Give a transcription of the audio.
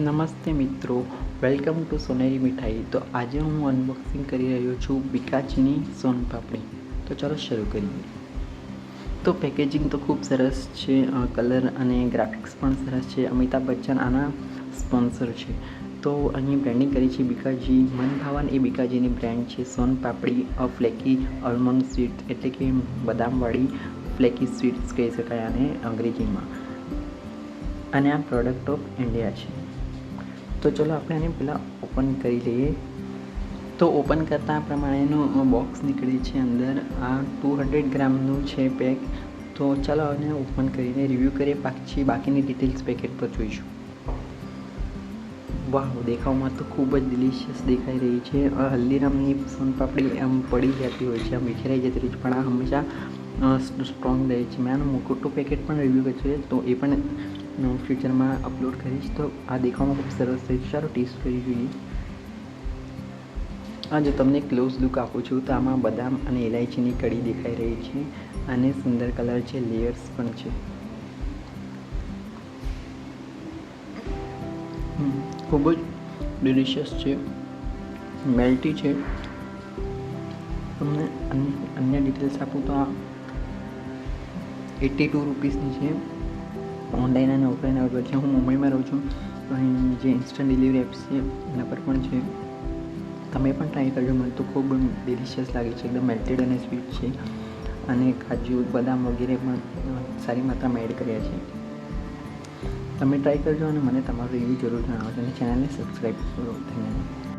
નમસ્તે મિત્રો, welcome to સોનેરી મીઠાઈ. તો આજે હું અનબોક્સિંગ કરી રહ્યો છું બિકાચની સોનપાપડી તો ચાલો શરૂ કરીએ. તો પેકેજિંગ તો ખૂબ સરસ છે કલર અને ગ્રાફિક્સ પણ સરસ છે. અમિતાભ બચ્ચન આના સ્પોન્સર છે. તો અહીં બ્રેન્ડિંગ કરી છે બિકાજી. મનભાવન એ બિકાજીની બ્રાન્ડ છે, સોન પાપડી ફ્લેકી અલમંડ સ્વીટ એટલે કે બદામવાળી ફ્લેકી સ્વીટ્સ કહી શકાય આને અંગ્રેજીમાં. અને આ પ્રોડક્ટ ઓફ ઇન્ડિયા છે. તો ચલો આપણે આને પહેલાં ઓપન કરી લઈએ. તો ઓપન કરતાં આ પ્રમાણેનું બોક્સ નીકળે છે અંદર. આ ટુ હંડ્રેડ ગ્રામનું છે પેક તો ચાલો આને ઓપન કરીને રિવ્યૂ કરીએ. પાછી બાકીની ડિટેલ્સ પેકેટ પર જોઈશું. વાહ, દેખાવમાં તો ખૂબ જ ડિલિશિયસ દેખાઈ રહી છે. હલ્દીરામની સોનપાપડી આમ પડી જતી હોય છે આમ વિખેરાઈ જતી હોય છે, પણ આ હંમેશા સ્ટ્રોંગ રહે છે. મેં આનું મોટું પેકેટ પણ રિવ્યૂ કર્યું છે, તો એ પણ ફ્યુચરમાં અપલોડ કરીશ, તો આ દેખાવમાં ખૂબ સરસ છે ચાલો ટેસ્ટ કરી જોઈએ. આ જો તમને ક્લોઝ લુક આપું છું, તો આમાં બદામ અને ઇલાયચીની કડી દેખાઈ રહી છે અને સુંદર કલર છે લેયર્સ પણ છે. ખૂબ જ ડિલિશિયસ છે. મેલ્ટી છે. તમને અન્ય ડિટેલ્સ આપું તો આ એટી ટુ રૂપીસની છે. ઓનલાઈન અને ઓફલાઈન અવેલેબલ છે. હું મુંબઈમાં રહું છું. તો અહીં જે ઇન્સ્ટન્ટ ડિલિવરી એપ્સ છે, એના પર પણ છે. તમે પણ ટ્રાય કરજો. મને તો ખૂબ ડિલિશિયસ લાગે છે. એકદમ મેલ્ટેડ અને સ્વીટ છે. અને કાજુ, બદામ વગેરે પણ સારી માત્રામાં એડ કર્યા છે. તમે ટ્રાય કરજો અને મને તમારો રિવ્યૂ જરૂર જણાવજો અને ચેનલને સબસ્ક્રાઈબ કરો. ધન્યવાદ.